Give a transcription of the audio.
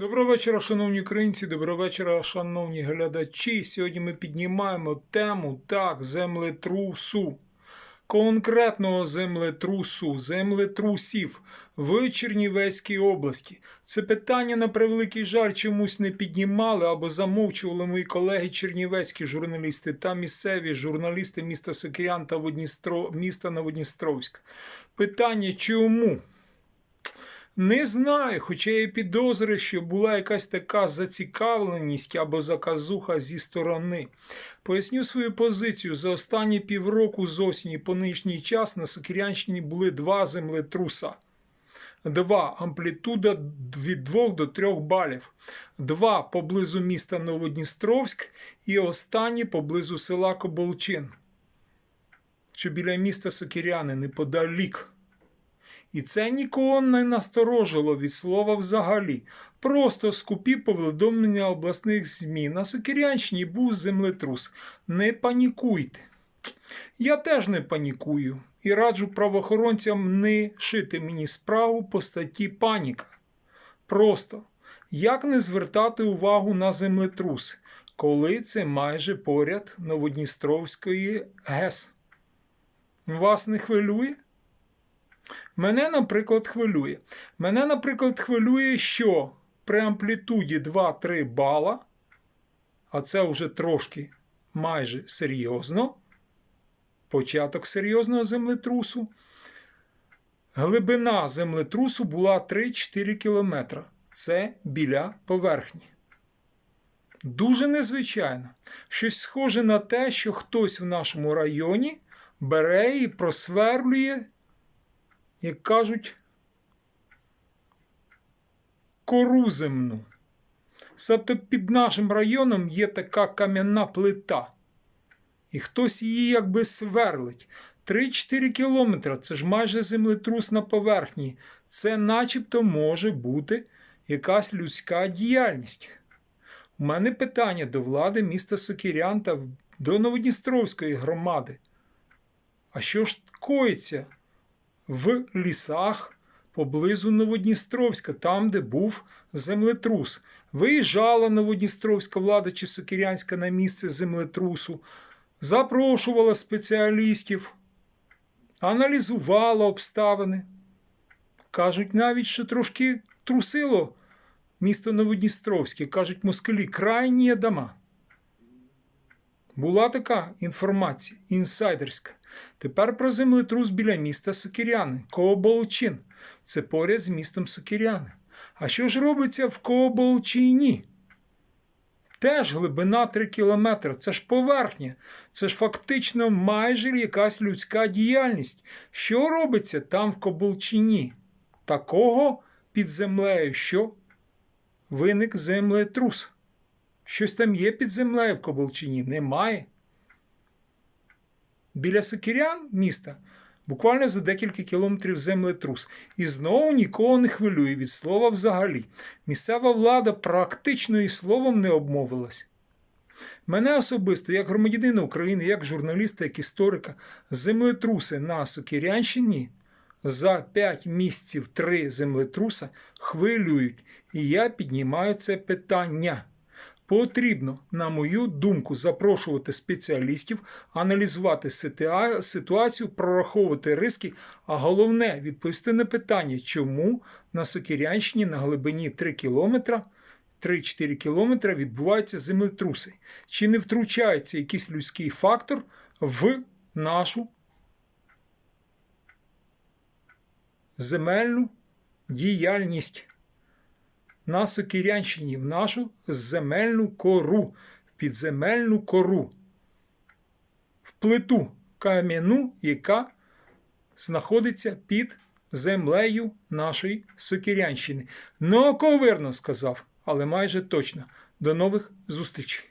Доброго вечора, шановні українці, доброго вечора, шановні глядачі. Сьогодні ми піднімаємо тему так, землетрусу. Конкретного землетрусу, землетрусів в Чернівецькій області. Це питання на превеликий жаль чомусь не піднімали або замовчували мої колеги чернівецькі журналісти та місцеві журналісти міста Сокирян та Водністро... міста Новодністровськ. Питання чому? Не знаю, хоча я підозрюю, що була якась така зацікавленість або заказуха зі сторони. Поясню свою позицію. За останні півроку з осені по нинішній час на Сокирянщині були два землетруса. Два амплітуда від 2 до 3 балів. Два поблизу міста Новодністровськ і останній поблизу села Коболчин, що біля міста Сокиряни неподалік. І це нікого не насторожило від слова взагалі. Просто скупі повідомлення обласних ЗМІ. На Сокирянщині був землетрус. Не панікуйте. Я теж не панікую і раджу правоохоронцям не шити мені справу по статті паніка. Просто як не звертати увагу на землетрус, коли це майже поряд Новодністровської ГЕС? Вас не хвилює? Мене, наприклад, хвилює. Мене, наприклад, хвилює, що при амплітуді 2-3 бала, а це вже трошки майже серйозно, початок серйозного землетрусу, глибина землетрусу була 3-4 кілометра. Це біля поверхні. Дуже незвичайно. Щось схоже на те, що хтось в нашому районі бере і просверлює як кажуть, кору земну. Себто під нашим районом є така кам'яна плита, і хтось її якби сверлить. 3-4 кілометри це ж майже землетрус на поверхні. Це начебто може бути якась людська діяльність. У мене питання до влади міста Сокірян та до Новодністровської громади. А що ж коїться? В лісах поблизу Новодністровська, там, де був землетрус. Виїжджала Новодністровська влада чи Сокирянська на місце землетрусу, запрошувала спеціалістів, аналізувала обставини. Кажуть, навіть що трошки трусило місто Новодністровське, кажуть, москалі крайні дома. Була така інформація інсайдерська. Тепер про землетрус біля міста Сокиряни, Кооболчин. Це поряд з містом Сокиряни. А що ж робиться в Кооболчині? Теж глибина 3 кілометри. Це ж поверхня, це ж фактично майже якась людська діяльність. Що робиться там в Коболчині? Такого під землею, що виник землетрус. Щось там є під землею в Коболчині? Немає. Біля Сокирян міста буквально за декілька кілометрів землетрус. І знову нікого не хвилює від слова взагалі. Місцева влада практично і словом не обмовилась. Мене особисто, як громадянина України, як журналіста, як історика, землетруси на Сокирянщині за 5 місяців 3 землетруса хвилюють. І я піднімаю це питання. Потрібно, на мою думку, запрошувати спеціалістів, аналізувати ситуацію, прораховувати риски, а головне відповісти на питання, чому на Сокірянщині на глибині 3 кілометра 3-4 кілометри відбуваються землетруси. Чи не втручається якийсь людський фактор в нашу земельну діяльність? На Сокирянщині в нашу земельну кору, підземельну кору, в плиту кам'яну, яка знаходиться під землею нашої Сокирянщини. Науковирно сказав, але майже точно. До нових зустрічей!